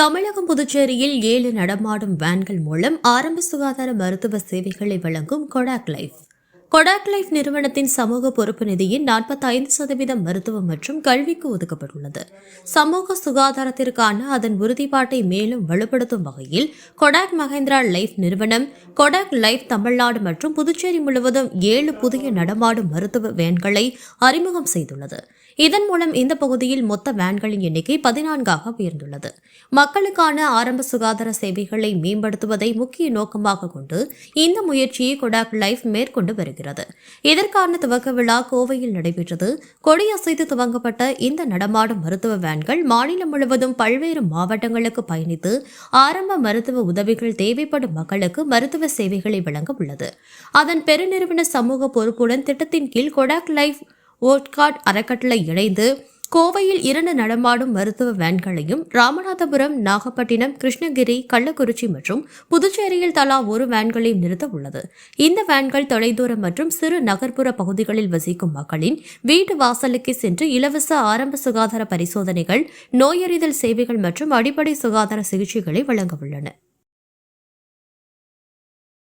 தமிழகம் புதுச்சேரியில் ஏழு நடமாடும் வேன்கள் மூலம் ஆரம்ப சுகாதார மருத்துவ சேவைகளை வழங்கும் கொடாக் லைஃப். கொடாக் லைஃப் நிறுவனத்தின் சமூக பொறுப்பு நிதியின் 45% சதவீதம் மருத்துவம் மற்றும் கல்விக்கு ஒதுக்கப்பட்டுள்ளது. சமூக சுகாதாரத்திற்கான அதன் உறுதிப்பாட்டை மேலும் வலுப்படுத்தும் வகையில் கொடாக் மஹேந்திரா லைஃப் நிறுவனம் கொடாக் லைஃப் தமிழ்நாடு மற்றும் புதுச்சேரி முழுவதும் ஏழு புதிய நடமாடும் மருத்துவ வேன்களை அறிமுகம் செய்துள்ளது. இதன் மூலம் இந்த பகுதியில் மொத்த வேன்களின் எண்ணிக்கை பதினான்காக உயர்ந்துள்ளது. மக்களுக்கான ஆரம்ப சுகாதார சேவைகளை மேம்படுத்துவதை முக்கிய நோக்கமாக கொண்டு இந்த முயற்சியை கொடாக் லைஃப் மேற்கொண்டு வருகிறது. இதற்கான துவக்க விழா கோவையில் நடைபெற்றது. கொடியசைத்து துவங்கப்பட்ட இந்த நடமாடும் மருத்துவ வேன்கள் மாநிலம் முழுவதும் பல்வேறு மாவட்டங்களுக்கு பயணித்து ஆரம்ப மருத்துவ உதவிகள் தேவைப்படும் மக்களுக்கு மருத்துவ சேவைகளை வழங்க உள்ளது. அதன் பெருநிறுவன சமூக பொறுப்புடன் திட்டத்தின் கீழ் கொடாக் லைஃப் ஓட்காட் அறக்கட்டளை இணைந்து கோவையில் இரண்டு நடமாடும் மருத்துவ வேன்களையும் ராமநாதபுரம் நாகப்பட்டினம் கிருஷ்ணகிரி கள்ளக்குறிச்சி மற்றும் புதுச்சேரியில் தலா ஒரு வேன்களையும் நிறுத்த உள்ளது. இந்த வேன்கள் தொலைதூர மற்றும் சிறு நகர்ப்புற பகுதிகளில் வசிக்கும் மக்களின் வீட்டு வாசலுக்கு சென்று இலவச ஆரம்ப சுகாதார பரிசோதனைகள் நோயறிதல் சேவைகள் மற்றும் அடிப்படை சுகாதார சிகிச்சைகளை வழங்க உள்ளன.